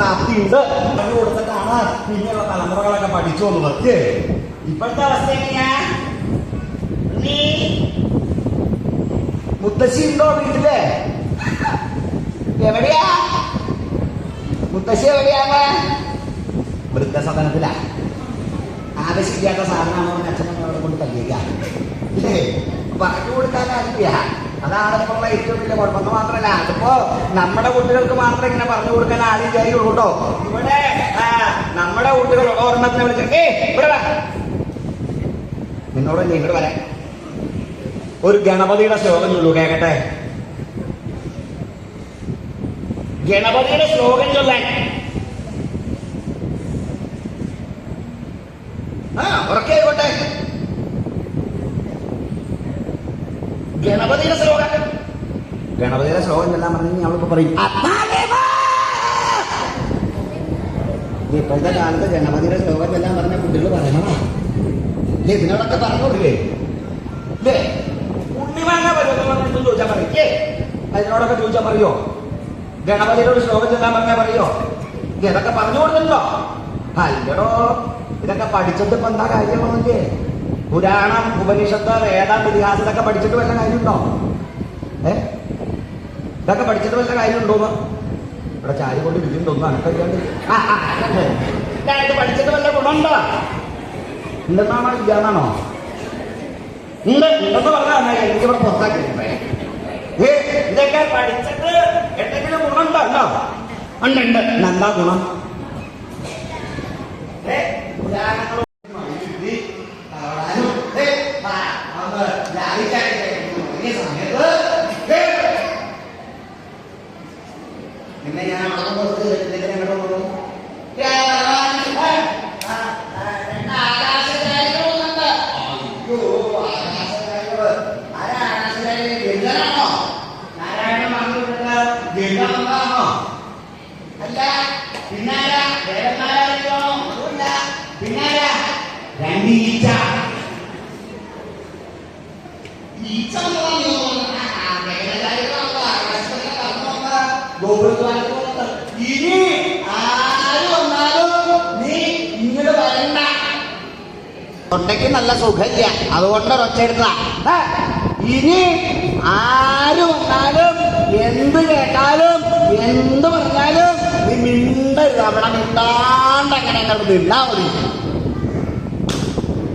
പ്രാപ്തിയുണ്ട് പറഞ്ഞു കൊടുത്തിട്ടാണ് പിന്നെയുള്ള തലമുറകളൊക്കെ പഠിച്ചു വന്നത് ഇപ്പോഴത്തെ അവസ്ഥ എങ്ങനെയാ? മുത്തശ്ശി ഉണ്ടോ വീട്ടിൽ? എവിടെയാ? മുത്തശ്ശി എവിടെയാണ് വൃദ്ധസദനത്തിലാ. ആവശ്യമില്ലാത്ത സാധനമാണോ എന്ന് അച്ഛനും അവിടെ കൊണ്ട് തല്ലിയേക്കാം ഇല്ലേ പറഞ്ഞു കൊടുക്കാൻ ആരില്ല അതാണ് ഇപ്പോഴുള്ള ഏറ്റവും വലിയ കുഴപ്പം. മാത്രമല്ല അതിപ്പോ നമ്മുടെ കുട്ടികൾക്ക് മാത്രം ഇങ്ങനെ പറഞ്ഞു കൊടുക്കാൻ ആളില്ലായുള്ളൂ കേട്ടോ. ഇവിടെ നമ്മുടെ കുട്ടികൾ ഓർമ്മത്തിനെ വിളിച്ചിട്ട് ഇവിടെ വാ." ഇവിടെ വരാൻ. ഒരു ഗണപതിയുടെ ശ്ലോകം ചൊല്ലു കേക്കട്ടെ. ഗണപതിയുടെ ശ്ലോകം ചൊല്ലാൻ. ആ ഉറക്കെ ആയിക്കോട്ടെ. ഗണപതിയുടെ ശ്ലോകം. ഗണപതിയുടെ ശ്ലോകം എന്നെല്ലാം പറഞ്ഞു ഞങ്ങളിപ്പോ പറയും ഇപ്പോഴത്തെ കാലത്ത് ഗണപതിയുടെ ശ്ലോകം എല്ലാം പറഞ്ഞ കുട്ടികൾ പറയണോ. ഇല്ലേ ഇതിനോടൊക്കെ പറയില്ലേ അതിനോടൊക്കെ ചോദിച്ചാൽ പറയോ? ഗണപതിയുടെ ഒരു ശ്ലോകം ചെല്ലാൻ പറഞ്ഞാൽ പറയോ? ഇത് ഇതൊക്കെ പറഞ്ഞു കൊടുത്തല്ലോ അല്ലടോ ഇതൊക്കെ പഠിച്ചിട്ട് ഇപ്പൊ എന്താ കാര്യമാണല്ലേ പുരാണം ഉപനിഷത്ത് വേദം ഇതിഹാസം ഇതൊക്കെ പഠിച്ചിട്ട് വല്ല കാര്യമുണ്ടോ? ഏ? ഇതൊക്കെ പഠിച്ചിട്ട് വല്ല കാര്യമുണ്ടോ? ഇവിടെ ചാരി കൊണ്ട് ഇരിക്കുന്നുണ്ടോ അനക്കറിയാണ്ട്. ആ, അതെ. ഇത് പഠിച്ചിട്ട് വല്ല ഗുണമുണ്ടോ? ഇല്ലെന്നാണോ ഇല്ലാന്നാണോ ഉണ്ട് ഉണ്ടെന്ന് പറഞ്ഞാൽ എനിക്ക് ഇവിടെ പുറത്താക്കി. ഏ ഇതൊക്കെ പഠിച്ചിട്ട് എന്തെങ്കിലും ഗുണമുണ്ടോ? ഉണ്ടോ? ഉണ്ട് ഉണ്ട്. നല്ല ഗുണം ഏ, പുരാണങ്ങളും ഈ കാണാനും, ഏ, ആ, ഒന്ന് ധ്യാനിക്കാനൊക്കെ തുടങ്ങിയ സമയത്ത്, ഏ, പിന്നെ ഞാൻ അവിടെ പുറത്ത് ഇതിലേക്ക് അങ്ങോട്ട് പോകുന്നു ആകാശകാരികളുണ്ട് അയ്യോ ആകാശകാരികൾ ആരാ ആകാശകാരി ഗംഗനാണോ നാരായണ പറഞ്ഞിട്ടുള്ള ഗംഗാണോ അല്ല പിന്നാരാ ദേവന്മാരായിരിക്കണോ അതുമല്ല പിന്നാരാ രണ്ട് ഈച്ച ഈച്ച വന്നതാണോ? ആ, ആ, ദേവന്മാരായിരിക്കണോ? ആകാശത്തൊക്കെ പറന്നോന്ന് ഗോപുരദ്വാരത്തിൽ വന്നത്. ഇനി ആര് വന്നാലും നീ ഇങ്ങോട്ട് വരണ്ട. തൊണ്ടയ്ക്ക് നല്ല സുഖമില്ല. അതുകൊണ്ട് ഒറ്റ ഇനി ആര് വന്നാലും എന്ത് കേട്ടാലും എന്ത് പറഞ്ഞാലും നീ മിണ്ടരുത്. അവിടെ മിണ്ടാണ്ട് അങ്ങനെ അങ്ങോട്ട് നിന്നാ മതി.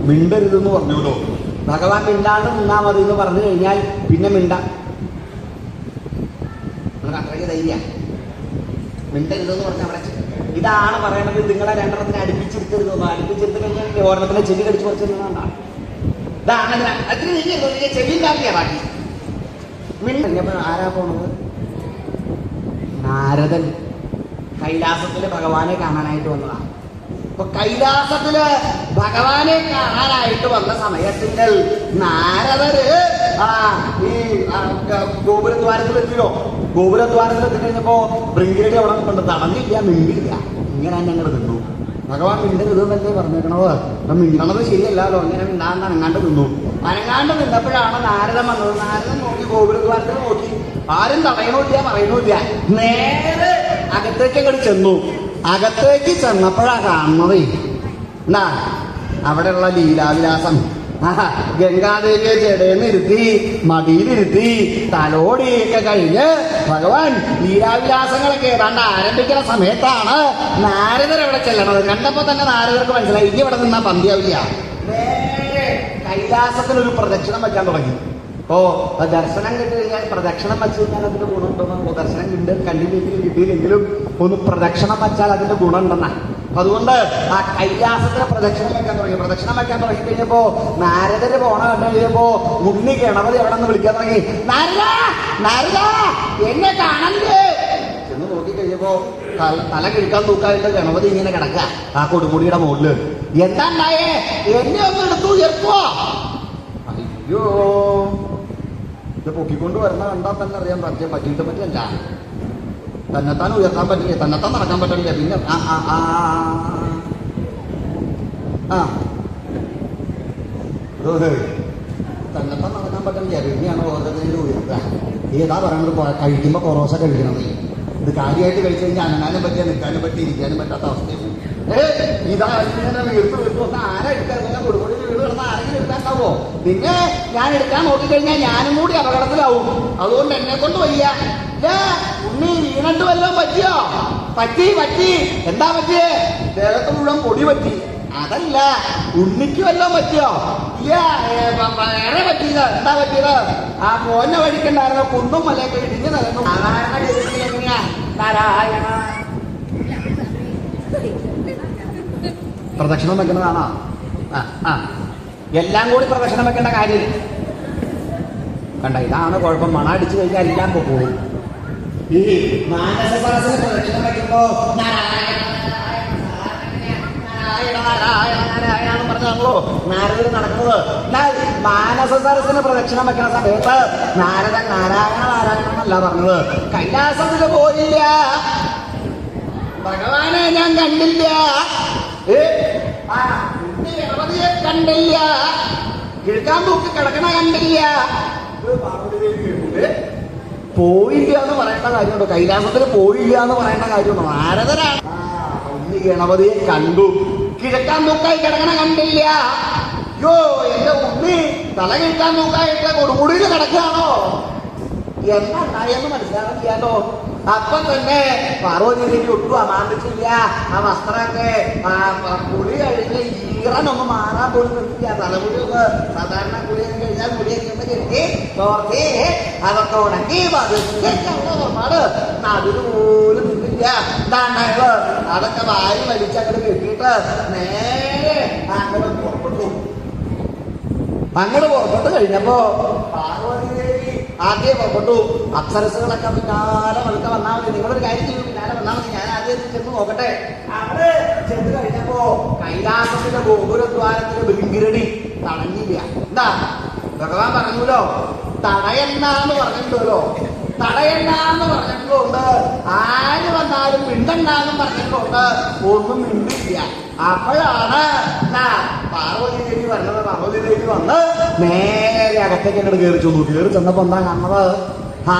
മിണ്ടരുതെന്ന് പറഞ്ഞോളൂ ഭഗവാൻ മിണ്ടാണ്ട് നിന്നാ മതി എന്ന് പറഞ്ഞു കഴിഞ്ഞാൽ പിന്നെ മിണ്ട. മിണ്ടരുതെന്ന് പറഞ്ഞാൽ അവിടെ ഇതാണ് പറയണത് നിങ്ങളെ രണ്ടെണ്ണത്തിന് അടുപ്പിച്ചിരുത്തരുത് അടുപ്പിച്ചിരുത്തി ഓരോരുത്തരെ ചെവി കടിച്ചു മിണ്ടപ്പോ ആരാ പോണത്? നാരദൻ. കൈലാസത്തിലെ ഭഗവാനെ കാണാനായിട്ട് വന്നതാ അപ്പൊ കൈലാസത്തിൽ ഭഗവാനെ കാണാനായിട്ട് വന്ന സമയത്തിൽ നാരദര് ആ ഈ ഗോപുരദ്വാരത്തിൽ എത്തിയോ? ഗോപുരദ്വാരത്തിൽ എത്തിക്കഴിഞ്ഞപ്പോ ബ്രിങ്കിലേക്ക് അവിടെ കൊണ്ട് തടഞ്ഞില്ല മിണ്ടില്ല ഇങ്ങനെ ഞങ്ങൾ നിന്നു. ഭഗവാൻ മിണ്ടരുത് എന്നല്ലേ പറഞ്ഞേക്കണത്. മിണ്ടണത് ശരിയല്ലല്ലോ ഇങ്ങനെ മിണ്ടാന്ന് അനങ്ങാണ്ട് നിന്നു. അനങ്ങാണ്ട് നിന്നപ്പോഴാണ് നാരദൻ വന്നത്. നാരദൻ നോക്കി ഗോപുരദ്വാരത്തിൽ നോക്കി. ആരും തടയണില്ല പറയണില്ല നേരെ അകത്തേക്ക് അങ്ങോട്ട് ചെന്നു. അകത്തേക്ക് ചെന്നപ്പോഴാ കാണുന്നത്. എന്നാ അവിടെയുള്ള ലീലാവിലാസം. ഗംഗാദേവിയെ ഗംഗാദേവിയെ ജടേന്നിരുത്തി മടിയിലിരുത്തി തലോടിയൊക്കെ കഴിഞ്ഞ് ഭഗവാൻ ലീലാവിലാസങ്ങളൊക്കെ ഏതാണ്ട് ആരംഭിക്കുന്ന സമയത്താണ് നാരദർ അവിടെ ചെല്ലണത്. കണ്ടപ്പോ തന്നെ നാരദർക്ക് മനസ്സിലായി. ഇനി ഇവിടെ നിന്നാ പന്തിയാവില്ല. കൈലാസത്തിനൊരു പ്രദക്ഷിണം വെക്കാൻ തുടങ്ങി. അത് ദർശനം കിട്ടി കഴിഞ്ഞാൽ പ്രദക്ഷിണം വെച്ച് കഴിഞ്ഞാൽ അതിന്റെ ഗുണമുണ്ടെന്ന് ദർശനം കിട്ടി കണ്ടില്ലെങ്കിലും കിട്ടിയില്ലെങ്കിലും ഒന്ന് പ്രദക്ഷിണം വെച്ചാൽ അതിന്റെ ഗുണമുണ്ടെന്നാ. അപ്പൊ അതുകൊണ്ട് ആ കൈലാസത്തിന് പ്രദക്ഷിണം വെക്കാൻ തുടങ്ങി. പ്രദക്ഷിണം വെക്കാൻ തുടങ്ങി കഴിഞ്ഞപ്പോ നാരദര് പോണ കണ്ടു കഴിഞ്ഞപ്പോ മുന്നി ഗണപതി എവിടെ നിന്ന് വിളിക്കാൻ തുടങ്ങി. നാരദ നാരദ എന്നെ കാണണ്ടേ എന്ന് നോക്കി കഴിഞ്ഞപ്പോ തല കിഴക്കാൻ തൂക്കായിട്ട് ഗണപതി ഇങ്ങനെ കിടക്കുക ആ കൊടുമുടിയുടെ മുകളിൽ. എന്താ ഉണ്ടായേ? എന്നെ ഒന്ന് എടുത്തു ഉയർത്തുവോ? അയ്യോ. ഇത് പൊക്കിക്കൊണ്ട് വരണ കണ്ടാൽ തന്നെ അറിയാൻ പറ്റിയ പറ്റിയിട്ട് പറ്റില്ല തന്നെത്താൻ ഉയർത്താൻ പറ്റില്ല? തന്നെത്താൻ നടക്കാൻ പറ്റില്ല പിന്നെ ആ ആ ആ ആ. തന്നെത്താൻ നടക്കാൻ പറ്റില്ല പിന്നെയാണ് ഓരോരുത്തരും ഉയർത്തുക. ഏതാ പറയണത് കഴിക്കുമ്പോ കൊറോസ കഴിക്കണത്. ഇത് കാര്യമായിട്ട് കഴിച്ചു കഴിഞ്ഞാൽ അനങ്ങാനും പറ്റിയ നിൽക്കാനും പറ്റി ഇരിക്കാനും പറ്റാത്ത അവസ്ഥയാണ്. ഏ ഇതാ ഇങ്ങനെ വീർത്ത് വീർത്ത് ആരാ എടുക്കാൻ വീട് കിടന്ന ആരെങ്കിലും എടുക്കാണ്ടാവോ പിന്നെ ഞാൻ എടുക്കാൻ നോക്കിക്കഴിഞ്ഞാൽ ഞാനും കൂടി അപകടത്തിലാവും. അതുകൊണ്ട് എന്നെ കൊണ്ട് വയ്യ. ഉണ്ണി വീണിട്ട് വല്ലതും പറ്റിയോ? പറ്റി പറ്റി. എന്താ പറ്റിയേ? ദേഹത്ത് മുഴുവൻ പൊടി പറ്റി. അതല്ല ഉണ്ണിക്ക് വല്ലതും പറ്റിയോ? വേറെ പറ്റിയത്. എന്താ പറ്റിയത്? ആ പോന്ന വഴിക്കുണ്ടായിരുന്ന? കുന്നും മലയൊക്കെ ഇടിഞ്ഞു നടന്നു സാധാരണ ഗതിയിൽ എങ്ങനെയാ? നാരായണ. പ്രദക്ഷിണം വെക്കുന്നതാണോ? ആ ആ. എല്ലാം കൂടി പ്രദക്ഷിണം വെക്കേണ്ട കാര്യം. കണ്ട ഇതാണ് കുഴപ്പം. മണ അടിച്ചു കഴിഞ്ഞാൽ എല്ലാം പോകും ഈ മാനസ സരസിന് പ്രദക്ഷിണം വെക്കുമ്പോ വെക്കുന്ന സമയത്ത് നാരദൻ നാരായണ നാരായണ എന്നല്ല പറഞ്ഞത്. കൈലാസത്തിന് പോയില്ല. ഭഗവാനെ ഞാൻ കണ്ടില്ല. ഏ, കിഴക്കാൻ നോക്കി കിടക്കണ കണ്ടില്ല? പോയില്ല എന്ന് പറയേണ്ട കാര്യമുണ്ടോ? കൈലാസത്തിൽ പോയില്ല എന്ന് പറയേണ്ട കാര്യമുണ്ടോ? ആരതരാണ് ഗണപതിയെ കണ്ടു. കിഴക്കാൻ നോക്കായി കിടക്കണ കണ്ടില്ല. യോ എന്റെ ഉണ്ണി തല കിഴക്കാൻ നോക്കായിട്ട് കൊടുമുടിയിൽ കിടക്കുകയാണോ? എന്താ ഉണ്ടായെന്ന് മനസ്സിലാക്കിയാലോ അപ്പൊ തന്നെ പാർവതിയിലേക്ക് ഒട്ടും അമാന്തിച്ചില്ല. ആ വസ്ത്രമൊക്കെ കുളി കഴിഞ്ഞ് ഈറനൊന്നും മാറാൻ പോലും നിൽക്കില്ല തലമുടി സാധാരണ കുളിയൊക്കെ കഴിഞ്ഞാൽ തോർത്തി അതൊക്കെ ഉണക്കി പതുക്കെയാണ് അതിന് പോലും നിൽക്കില്ല തണ്ണകൾ അതൊക്കെ വാരി വലിച്ചങ്ങോട്ട് കെട്ടിയിട്ട് നേരെ അങ്ങനെ പുറപ്പെട്ടു. അങ്ങനെ പുറപ്പെട്ടു കഴിഞ്ഞപ്പോ പാർവതിദേവി ആദ്യം പുറപ്പെട്ടു. അപ്സരസുകളൊക്കെ പിന്നാലെ വന്നാൽ മതി. നിങ്ങളൊരു കാര്യം ചെയ്യും. പിന്നാലെ വന്നാൽ മതി. ഞാൻ ആദ്യം ചെന്ന് നോക്കട്ടെ. അവിടെ ചെന്ന് കഴിഞ്ഞപ്പോ കൈലാസത്തിന്റെ ഗോപുരദ്വാരത്തിന് ഭൃങ്കിരടി തടഞ്ഞില്ല. എന്താ? ഭഗവാൻ പറഞ്ഞല്ലോ തടയണ്ടെന്ന് പറഞ്ഞിട്ടുണ്ടല്ലോ. തടയണ്ടെന്ന് പറഞ്ഞിട്ടുണ്ട്? ആര് വന്നാലും മിണ്ടണ്ടാന്നും പറഞ്ഞിട്ടുണ്ട്? ഒന്നും മിണ്ടില്ല. അപ്പോഴാണ് പാർവതി ദേവി പറഞ്ഞത് പാർവതി ദേവി വന്ന് നേരെ അകത്തേക്ക് അങ്ങോട്ട് കയറി ചെന്നു. കയറി ചെന്നപ്പോ എന്താ കാണുന്നത്? ആ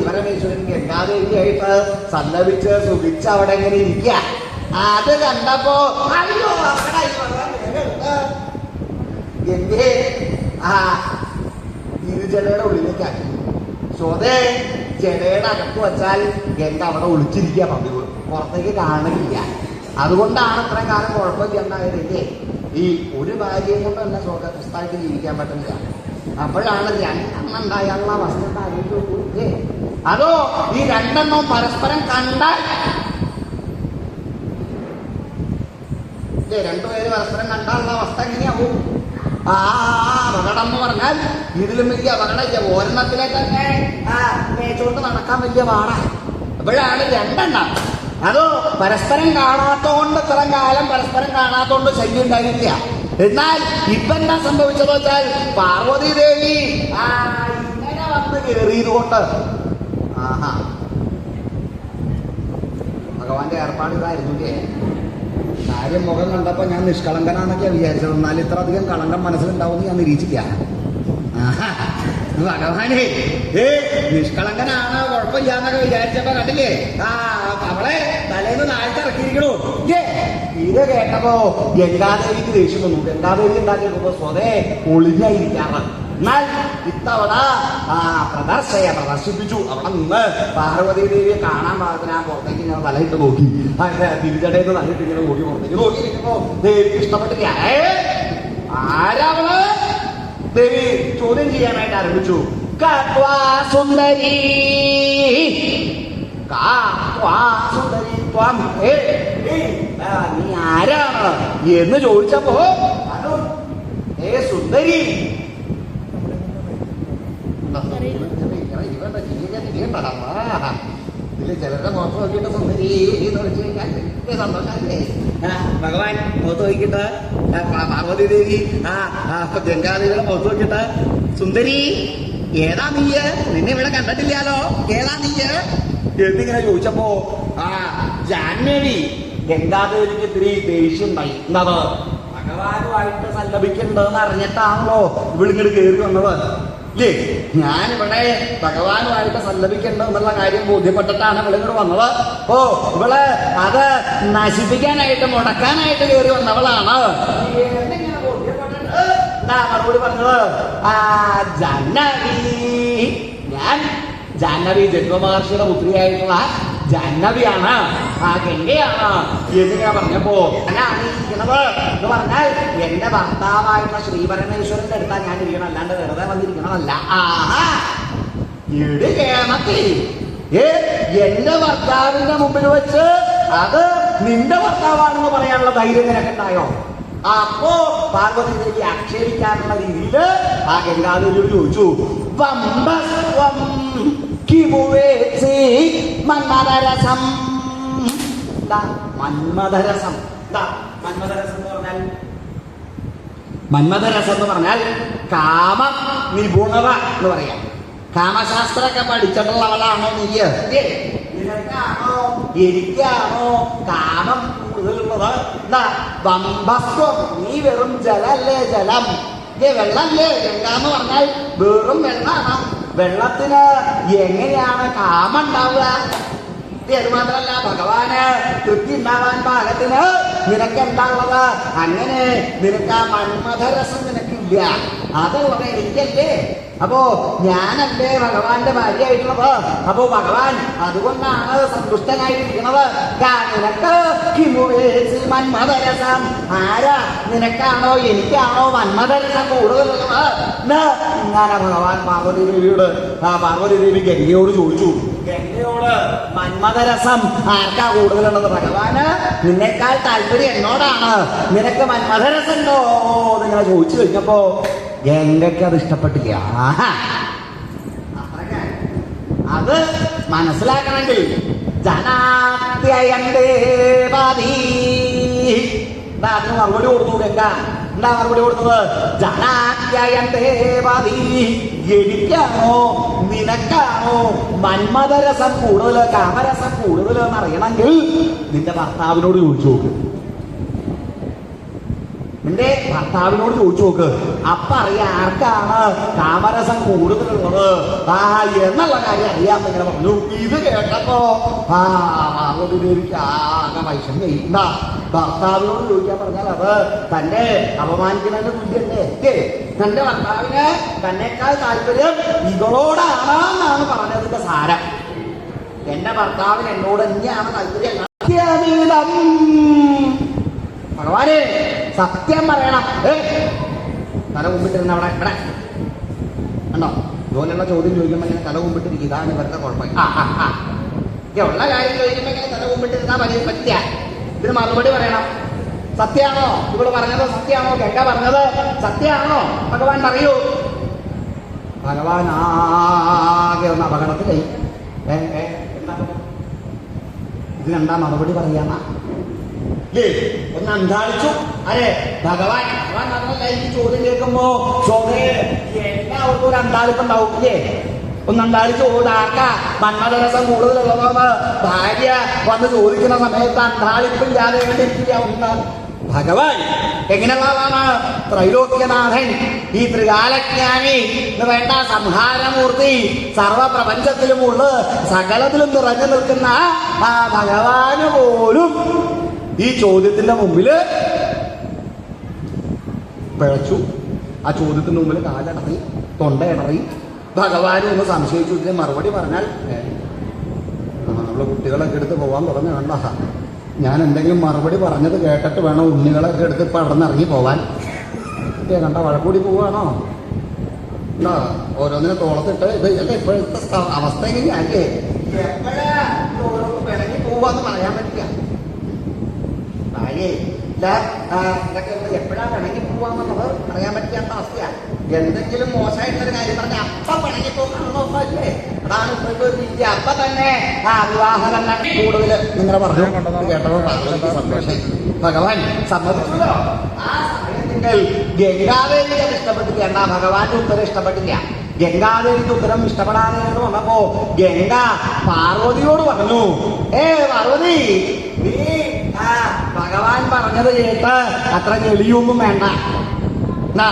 ഇവരമേശ്വരൻ ഗംഗാദേവിയായിട്ട് സല്ലപിച്ച് സുഖിച്ച് അവിടെ ഇങ്ങനെ ഇരിക്കുക അത് കണ്ടപ്പോ അയ്യോ എന്റെ ആ ഇരുജടയുടെ ഉള്ളിലേക്കാക്കി സ്വതേ ജടയുടെ അകത്ത് വെച്ചാൽ ഗംഗ അവിടെ ഒളിച്ചിരിക്കുക പതിവ്? പുറത്തേക്ക് കാണുന്നില്ല. അതുകൊണ്ടാണ് ഇത്രയും കാലം കുഴപ്പമൊക്കെ ഉണ്ടായത് എന്റെ ഈ ഒരു ഭാര്യയും കൊണ്ടല്ല തന്നെ സ്വസ്ഥമായിട്ട് ജീവിക്കാൻ പറ്റില്ല അപ്പോഴാണ് രണ്ടെണ്ണം ഉണ്ടായാലുള്ള അവസ്ഥ. ഇല്ലേ അതോ ഈ രണ്ടെണ്ണം പരസ്പരം കണ്ടാൽ രണ്ടുപേര് പരസ്പരം കണ്ടാലുള്ള അവസ്ഥ എങ്ങനെയാവും? ആ അപകടം എന്ന് പറഞ്ഞാൽ ഇതിലും വലിയ അപകടമില്ല. ഒരെണ്ണത്തിലെ തന്നെ ആ മേച്ചോണ്ട് നടക്കാൻ വലിയ പാടാ. അപ്പോഴാണ് രണ്ടെണ്ണം. അതോ പരസ്പരം കാണാത്തോണ്ട് ഇത്രയും കാലം പരസ്പരം കാണാത്തോണ്ട് ശല്യം ഉണ്ടായില്ല എന്നാൽ ഇപ്പൊ എന്താ സംഭവിച്ചത് വെച്ചാൽ പാർവതി ദേവി ഇങ്ങനെ വന്ന് കയറിയത് കൊണ്ട് ആഹാ. ഭഗവാന്റെ ഏർപ്പാട് കാര്യം മുഖം കണ്ടപ്പോ ഞാൻ നിഷ്കളങ്കനാണെന്നൊക്കെയാണ് വിചാരിച്ചത്. എന്നാൽ ഇത്ര അധികം കളങ്കം മനസ്സിലുണ്ടാവും ഞാൻ നിരീക്ഷിക്ക. ഭഗവാനേ. ഏ നിഷ്കളങ്കനാണ്? കുഴപ്പമില്ലാന്നൊക്കെ വിചാരിച്ചപ്പോ കണ്ടില്ലേ? ആ അവളെ തലേന്ന് താഴ്ത്തി ഇറക്കിയിരിക്കണോ ഏ, ഇത് കേട്ടപ്പോ ഗംഗാദേവിക്ക് ദേഷ്യം വന്നു. ഗംഗാദേവി ഉണ്ടാക്കിയപ്പോ സ്വതേ ഒളിഞ്ഞായിരിക്കാറ്. എന്നാൽ ഇത്തവണ പ്രദർശയ പ്രദർശിപ്പിച്ചു. അവിടെ നിന്ന് പാർവതി ദേവിയെ കാണാൻ പാകത്തിന് ആ പുറത്തേക്ക് ഞാൻ തലയിട്ട് നോക്കി. തിരിച്ചടയിൽ തലയിട്ട് ഇങ്ങനെ നോക്കി പുറത്തേക്ക് നോക്കിയിരിക്കുമ്പോ ദേവിക്ക് ഇഷ്ടപ്പെട്ടില്ല. ആരാവൾ ദേവി ചോദ്യം ചെയ്യാനായിട്ട് ആരംഭിച്ചു. സുന്ദരി സുന്ദരി നീ ആരാണ് എന്ന് ചോദിച്ചപ്പോ ഏ സുന്ദരി ഇതിൽ ചിലരുടെ എന്ന് വിളിച്ചു ഭഗവാൻ മുഖത്ത് നോക്കിയിട്ട് പാർവതി ദേവി ആ മുഖത്ത് നോക്കിയിട്ട് സുന്ദരി ഏതാ നീയ്? നിന്നെ ഇവിടെ കണ്ടിട്ടില്ലാലോ ഏതാ നീയ്? എന്നിങ്ങനെ ചോദിച്ചപ്പോ ആ ജാൻമേരി ഗംഗാദേവിക്ക് ഇത്തിരി ദേഷ്യം ഉണ്ടായി എന്താ ഭഗവാനുമായിട്ട് സല്ലപിക്കണ്ടെന്ന് അറിഞ്ഞിട്ടാണല്ലോ ഇവിളിങ്ങോട്ട് കയറി വന്നത്. ഇല്ലേ ഞാനിവിടെ ഭഗവാനുമായിട്ട് സല്ലപിക്കണ്ട എന്നുള്ള കാര്യം ബോധ്യപ്പെട്ടിട്ടാണ് ഇവിളിങ്ങോട്ട് വന്നത്. ഓ ഇവൾ അത് നശിപ്പിക്കാനായിട്ട് മുടക്കാനായിട്ട് കയറി വന്നവളാണ്. എന്താ മറുപടി പറഞ്ഞത്? ആ ജാനവി ഞാൻ ജാഹ്നവി ജന്മമഹർഷിയുടെ പുത്രിയായിട്ടുള്ള ജാഹ്നവിയാണ് ആ ഗംഗയാണ് എന്നിങ്ങനെ പറഞ്ഞപ്പോ ഞാനാണ് ഇരിക്കുന്നത്? എന്ന് പറഞ്ഞാൽ എന്റെ ഭർത്താവായിട്ടുള്ള ശ്രീപരമേശ്വരന്റെ അടുത്താ ഞാൻ ഇരിക്കണം അല്ലാണ്ട് വെറുതെ വന്നിരിക്കണമല്ല എന്റെ ഭർത്താവിന്റെ മുമ്പിൽ വെച്ച് അത് നിന്റെ ഭർത്താവാണെന്ന് പറയാനുള്ള ധൈര്യം നിനക്കുണ്ടായോ? അപ്പോ പാർവതി ദേവി ആക്ഷേപിക്കാനുള്ള രീതിയിൽ ആ ഗംഗാദേവി ചോദിച്ചു വമ്പസ്വം കിമുവേസി മന്മദരസം. എന്ന് പറഞ്ഞാൽ കാമ നിപുണത എന്ന് പറയാം. കാമശാസ്ത്രമൊക്കെ പഠിച്ചിട്ടുള്ളവളാണോ നീ? നിനക്കാണോ? എനിക്കാണോ കാമം കൂടുതലുള്ളത് എന്താ വമ്പസ്വം. നീ വെറും ജലല്ലേ ജലം. വെള്ളം ഗംഗ എന്ന് പറഞ്ഞാൽ വെറും വെള്ളമാണ്. വെള്ളത്തിന് എങ്ങനെയാണ് കാമുണ്ടാവുക? ഇത് അത് മാത്രല്ല ഭഗവാന് തൃപ്തി ഉണ്ടാവാൻ പാകത്തിന് നിനക്ക് എന്താ ഉള്ളത്? അങ്ങനെ നിനക്ക് ആ മന്മഥരസം നിനക്കില്ല കുറെ എനിക്കല്ലേ? അപ്പോ ഞാനല്ലേ ഭഗവാന്റെ ഭാര്യയായിട്ടുള്ളത്. അപ്പോ ഭഗവാൻ അതുകൊണ്ടാണ് സന്തുഷ്ടനായിരിക്കുന്നത്. മന്മഥരസം ആരാ? നിനക്കാണോ എനിക്കാണോ മന്മതരസം കൂടുതലുള്ളത്? ഇങ്ങനെ ഭഗവാൻ പാർവതി ദേവിയോട് ആ പാർവതി ദേവി ഗംഗയോട് ചോദിച്ചു. ഗംഗയോട്. മന്മഥരസം ആർക്കാ കൂടുതലുള്ളത്? ഭഗവാന് നിന്നേക്കാൾ താല്പര്യം എന്നോടാണ്. നിനക്ക് മന്മഥരസം ഉണ്ടോ എന്നിങ്ങനെ ചോദിച്ചു കഴിഞ്ഞപ്പോ ഗംഗയ്ക്ക് അത് ഇഷ്ടപ്പെട്ടില്ല. അത് മനസ്സിലാക്കണമെങ്കിൽ ജനാത്യയന്തേ പതി എന്താ അതിന് മറുപടി കൊടുത്തു ഗംഗ. എന്താ മറുപടി കൊടുത്തത്? ജനാത്യയന്തേ പതി എനിക്കാണോ നിനക്കാണോ? മന്മദരസം കൂടുതൽ കാമരസം കൂടുതൽ എന്ന് അറിയണമെങ്കിൽ നിന്റെ ഭർത്താവിനോട് ചോദിച്ചു നോക്ക്. നിന്റെ ഭർത്താവിനോട് ചോദിച്ചു നോക്ക്. അപ്പ അറിയാം ആർക്കാണ് കാമരസം കൂടുതലുള്ളത്. ആ എന്നുള്ള കാര്യം അറിയാമെന്ന് ഇങ്ങനെ പറഞ്ഞു. ഇത് കേട്ടപ്പോ ആ ദേവിക്ക് ആകെ വൈഷമ്യ എന്താ ഭർത്താവിനോട് ചോദിക്കാൻ പറഞ്ഞാൽ അത് തന്നെ അപമാനിക്കുന്നതിന്റെ തുല്യല്ലേ? തന്റെ ഭർത്താവിന് തന്നെക്കാൾ താല്പര്യം ഇവളോടാണെന്നാണ് പറഞ്ഞതിന്റെ സാരം. എന്റെ ഭർത്താവിന് എന്നോട് തന്നെയാണ് താല്പര്യം. ഭഗവാനെ സത്യം പറയണം. തല കുമ്പിട്ടിരുന്ന അവിടെ ഇവിടെ. കണ്ടോ? ഇതുപോലെയുള്ള ചോദ്യം ചോദിക്കുമ്പോൾ ഇങ്ങനെ തല കുമ്പിട്ടിരിക്കും. ഇതാണ് ഇവരുടെ കുഴപ്പം. ആ ആ ആ. ഇത് ഉള്ള കാര്യം ചോദിക്കുമ്പോൾ ഇങ്ങനെ തല മുമ്പിട്ടിരുന്നാൽ വലിയ പറ്റിയ. ഇതിന് മറുപടി പറയണം. സത്യമാണോ ഇവൾ പറഞ്ഞത് സത്യമാണോ ഗംഗ പറഞ്ഞത് സത്യമാണോ ഭഗവാൻ പറയൂ. ഭഗവാൻ ആകെ ഒന്ന് അപകടത്തിലായി ഏ എന്താ? ഇതിനെന്താ മറുപടി പറയാന്നാ? ഒന്ന് അന്താളിച്ചു. അതെ ഭഗവാൻ ഭഗവാൻ പറഞ്ഞല്ല ഈ ചോദ്യം കേൾക്കുമ്പോ ചോദ്യ എല്ലാവർക്കും ഒരു അന്താളിപ്പ് ഇല്ലേ? ഒന്ന് അന്താളിച്ച് ഓടാക്ക മന്മദരസം കൂടുതലുള്ളതാണ് ഭാര്യ വന്ന് ചോദിക്കുന്ന സമയത്ത് അന്താളിപ്പില്ലാതെ ഒന്ന്. ഭഗവാൻ എങ്ങനെയുള്ളതാണ്? ത്രൈലോക്യനാഥൻ ഈ ത്രികാലജ്ഞാനി എന്ന് വേണ്ട സംഹാരമൂർത്തി സർവപ്രപഞ്ചത്തിലുമുള്ള സകലത്തിലും നിറഞ്ഞു നിൽക്കുന്ന ആ ഭഗവാന് പോലും ഈ ചോദ്യത്തിന്റെ മുമ്പിൽ പിഴച്ചു. ആ ചോദ്യത്തിന്റെ മുമ്പിൽ കാലടറി തൊണ്ടയിടറി. ഭഗവാനെ ഒന്ന് സംശയിച്ചു. ഇതിന് മറുപടി പറഞ്ഞാൽ നമ്മളെ കുട്ടികളൊക്കെ എടുത്ത് പോവാൻ തുടങ്ങി വേണ്ട ഞാൻ എന്തെങ്കിലും മറുപടി പറഞ്ഞത് കേട്ടിട്ട് വേണം ഉണ്ണികളൊക്കെ എടുത്ത് പോവാൻ. ഏ, കണ്ട? വഴക്കൂടി പോവാണോ? ഓരോന്നിനെ തോളത്തിട്ട് ഇത് ഇപ്പോഴത്തെ അവസ്ഥ അവസ്ഥ എങ്ങനെയാല്ലേ എപ്പോഴാ ഇത് ഓരോന്ന് പിണങ്ങി പോവാന്ന് പറയാൻ പറ്റില്ല ഇല്ല ആ, ഇതൊക്കെ ഇവിടെ എപ്പോഴാണ് പിണങ്ങി പോവാന്നുള്ളത് അറിയാൻ പറ്റാത്ത അവസ്ഥയാണ്. എന്തെങ്കിലും മോശമായിട്ടുള്ളൊരു കാര്യം പറഞ്ഞ അപ്പ പിണങ്ങി പോകുന്നല്ലേ അതാണ് ഇപ്പോഴത്തെ ഒരു രീതി. അപ്പ തന്നെ ആ വിവാഹം തന്നെ കൂടുതൽ നിങ്ങളെ പറഞ്ഞു. പാർവതിക്ക് സന്തോഷം. ഭഗവാൻ സമ്മതിച്ചല്ലോ ആ സമയത്തിൽ ഗംഗാദേവിക്ക് അത് ഇഷ്ടപ്പെട്ടില്ല. ഭഗവാന്റെ ഉത്തരം ഇഷ്ടപ്പെട്ടില്ല. ഗംഗാദേവിക്ക് ഉത്തരം ഇഷ്ടപ്പെടാതെ എന്ന് വന്നപ്പോ ഗംഗ പാർവതിയോട് പറഞ്ഞു. ഏ പാർവതി നീ ഭഗവാൻ പറഞ്ഞത് കേട്ട് അത്ര ഞെളിയൊന്നും വേണ്ട. എന്നാ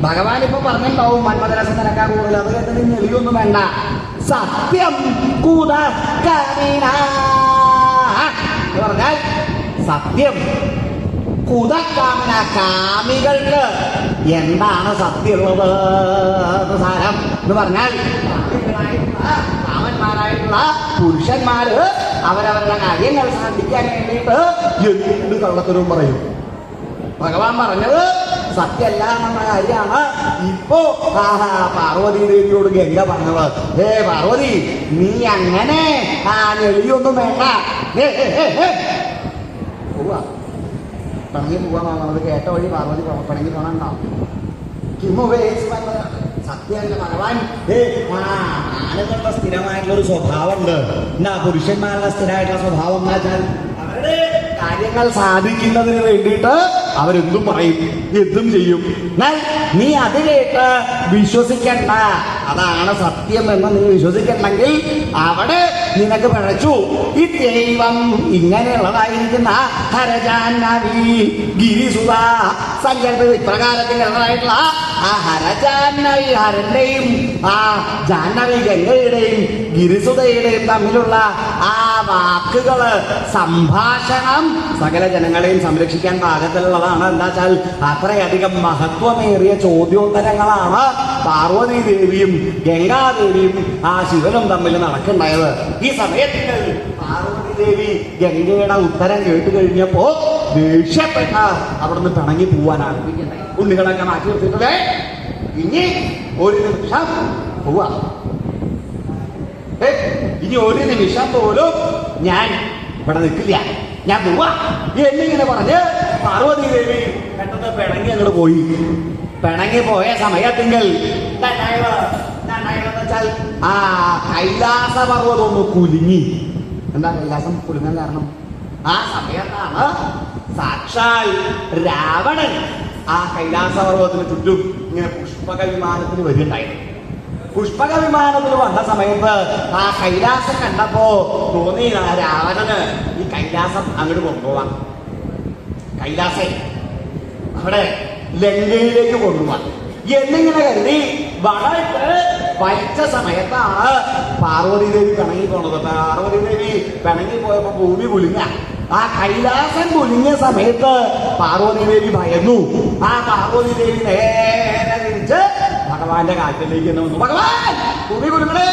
ഭഗവാൻ ഇപ്പൊ പറഞ്ഞിട്ടുണ്ടാവും മന്മദരസം നിനക്കാ കൂടുതൽ. അത് കേട്ടത് ഞെളിയൊന്നും വേണ്ട. സത്യം കൂത എന്ന് പറഞ്ഞാൽ സത്യം കുതക്കാമന കാമികൾക്ക് എന്താണ് സത്യമുള്ളത് സാരം എന്ന് പറഞ്ഞാൽ കാമന്മാരായിട്ടുള്ള പുരുഷന്മാര് അവരവരുടെ കാര്യങ്ങൾ സാധിക്കാൻ വേണ്ടിയിട്ട് കള്ളത്തരവും പറയും. ഭഗവാൻ പറഞ്ഞത് സത്യമല്ല എന്നുള്ള കാര്യമാണ്. ഇപ്പോ ആഹാ പാർവതി ദേവിയോട് ഗംഗ പറഞ്ഞത്. ഏ പാർവതി നീ അങ്ങനെ ആ ഞെളിയൊന്നും വേണ്ട. പോവാ. പോവാ പിണങ്ങി അത് കേട്ട വഴി പാർവതി പിണങ്ങി പോണുണ്ടോ സത്യമല്ല സ്ഥിരമായിട്ടുള്ള ഒരു സ്വഭാവമുണ്ട്. എന്നാ പുരുഷന്മാരുടെ സ്ഥിരമായിട്ടുള്ള സ്വഭാവം എന്ന് വെച്ചാൽ അവരുടെ കാര്യങ്ങൾ സാധിക്കുന്നതിന് വേണ്ടിയിട്ട് അവരെന്തും പറയും എന്തും ചെയ്യും. എന്നാൽ നീ അത് കേട്ട് വിശ്വസിക്കണ്ട. അതാണ് സത്യം എന്ന് നീ വിശ്വസിക്കണ്ടെങ്കിൽ അവിടെ നിനക്ക് പിഴച്ചു. ഈ ദൈവം ഇങ്ങനെയുള്ളതായിരിക്കുന്ന ഹരജാൻ ഗിരിസുത സങ്കല്പ ഇപ്രകാരത്തിലുള്ളതായിട്ടുള്ള ആ ഹരജാനവി ഹരന്റെയും ആ ജാഹ്നവി ഗംഗയുടെയും ഗിരിസുതയുടെയും തമ്മിലുള്ള ആ വാക്കുകൾ സംഭാഷണം സകല ജനങ്ങളെയും സംരക്ഷിക്കാൻ പാകത്തിലുള്ളതാണ്. എന്താ വെച്ചാൽ അത്രയധികം മഹത്വമേറിയ ചോദ്യോത്തരങ്ങളാണ് പാർവതി ദേവിയും ഗംഗാദേവിയും ആ ശിവനും തമ്മിൽ നടക്കുണ്ടായത് ഈ സമയത്തിൽ പാർവതി ദേവി ഗംഗയുടെ ഉത്തരം കേട്ടു കഴിഞ്ഞപ്പോ ദേഷ്യപ്പെട്ട അവിടുന്ന് പിണങ്ങി പോവാൻ ആരംഭിക്കണ്ടേ ഉണ്ണികളൊക്കെ മാറ്റി നിർത്തിയിട്ടേ ഇനി ഒരു നിമിഷം പോവാ. ഇനി ഒരു നിമിഷം പോലും ഞാൻ ഇവിടെ നിൽക്കില്ല. ഞാൻ പോവാ. എന്നിങ്ങനെ പറഞ്ഞ് പാർവതി ദേവി പെട്ടെന്ന് പിണങ്ങി അങ്ങോട്ട് പോയി. പിണങ്ങി പോയ സമയത്തെങ്കിൽ ആ കൈലാസ പർവതം ഒന്ന് കുലുങ്ങി. എന്താ കൈലാസം കുലുങ്ങാൻ കാരണം? ആ സമയത്താണ് സാക്ഷാൽ രാവണൻ ആ കൈലാസ പർവതത്തിന് ചുറ്റും ഇങ്ങനെ പുഷ്പക വിമാനത്തിന് വരുന്നുണ്ടായിരുന്നു പുഷ്പക വിമാനത്തിൽ വന്ന സമയത്ത് ആ കൈലാസം കണ്ടപ്പോ തോന്നി ആ രാവണന് ഈ കൈലാസം അങ്ങോട്ട് കൊണ്ടുപോവാം. കൈലാസേ അവിടെ ലങ്കയിലേക്ക് കൊണ്ടുപോവാം. എന്നിങ്ങനെ കരുതി വളയിട്ട് വലിച്ച സമയത്താണ് പാർവതി ദേവി പിണങ്ങി പോണത്. പാർവതി ദേവി പിണങ്ങി പോയപ്പോ ഭൂമി കുലുങ്ങ ആ കൈലാസൻ കുലുങ്ങിയ സമയത്ത് പാർവതി ദേവി ഭയന്നു. ആ പാർവതി ദേവി നേരെ തിരിച്ച് ഭഗവാന്റെ കാറ്റിലേക്ക് വന്നു. ഭഗവാൻ ഭൂമി കുലുങ്ങണേ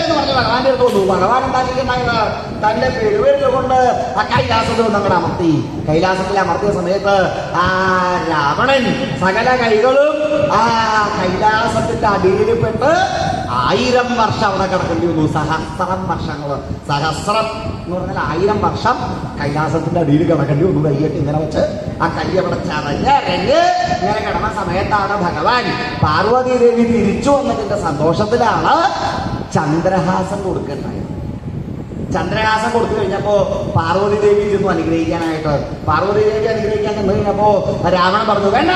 എന്ന് പറഞ്ഞ് ഭഗവാന്റെ അടുത്ത് വന്നു. ഭഗവാൻ ഉണ്ടാക്കിയിട്ടുണ്ടായത് തന്റെ പെരുവേരിൽ കൊണ്ട് ആ കൈലാസത്തിൽ ഒന്ന് അങ്ങനെ അമർത്തി. കൈലാസത്തിൽ അമർത്തിയ സമയത്ത് ആ രാവണൻ സകല കൈകളും ആ കൈലാസത്തിന്റെ അടിയിൽപ്പെട്ട് ആയിരം വർഷം അവിടെ കിടക്കേണ്ടി വന്നു. സഹസ്രം വർഷങ്ങൾ സഹസ്രം എന്ന് പറഞ്ഞാൽ ആയിരം വർഷം കൈലാസത്തിന്റെ അടിയിൽ കിടക്കേണ്ടി വന്നു. കൈയിട്ട് ഇങ്ങനെ വെച്ച് ആ കൈ അവിടെ ചതഞ്ഞരഞ്ഞ് ഇങ്ങനെ കിടന്ന സമയത്താണ് ഭഗവാൻ പാർവതി ദേവി തിരിച്ചു വന്നതിന്റെ സന്തോഷത്തിലാണ് ചന്ദ്രഹാസം കൊടുക്കേണ്ടത്. ചന്ദ്രഹാസം കൊടുത്തു കഴിഞ്ഞപ്പോ പാർവതി ദേവി ചെന്നു അനുഗ്രഹിക്കാനായിട്ട്. പാർവതി ദേവി അനുഗ്രഹിക്കാൻ ചെന്ന് കഴിഞ്ഞപ്പോ രാവണൻ പറഞ്ഞു വേണ്ട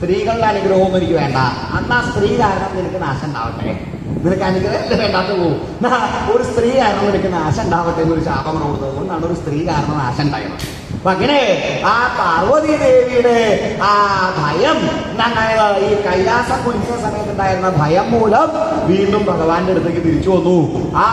സ്ത്രീകളുടെ അനുഗ്രഹവും എനിക്ക് വേണ്ട. അന്ന് ആ സ്ത്രീ കാരണം നിനക്ക് നാശം ഉണ്ടാവട്ടെ. നിനക്ക് അനുഗ്രഹം വേണ്ടാത്ത പോകും ഒരു സ്ത്രീ കാരണം നിനക്ക് നാശം ഉണ്ടാവട്ടെ എന്നൊരു ശാപം കൊടുത്തത് കൊണ്ടാണ് ഒരു സ്ത്രീ കാരണം നാശം ഉണ്ടായത്. അപ്പൊ അങ്ങനെ ആ പാർവതി ദേവിയുടെ ആ ഭയം ഈ കൈലാസം കുലിക്കുന്ന സമയത്തുണ്ടായിരുന്ന ഭയം മൂലം വീണ്ടും ഭഗവാന്റെ അടുത്തേക്ക് തിരിച്ചു വന്നു. ആ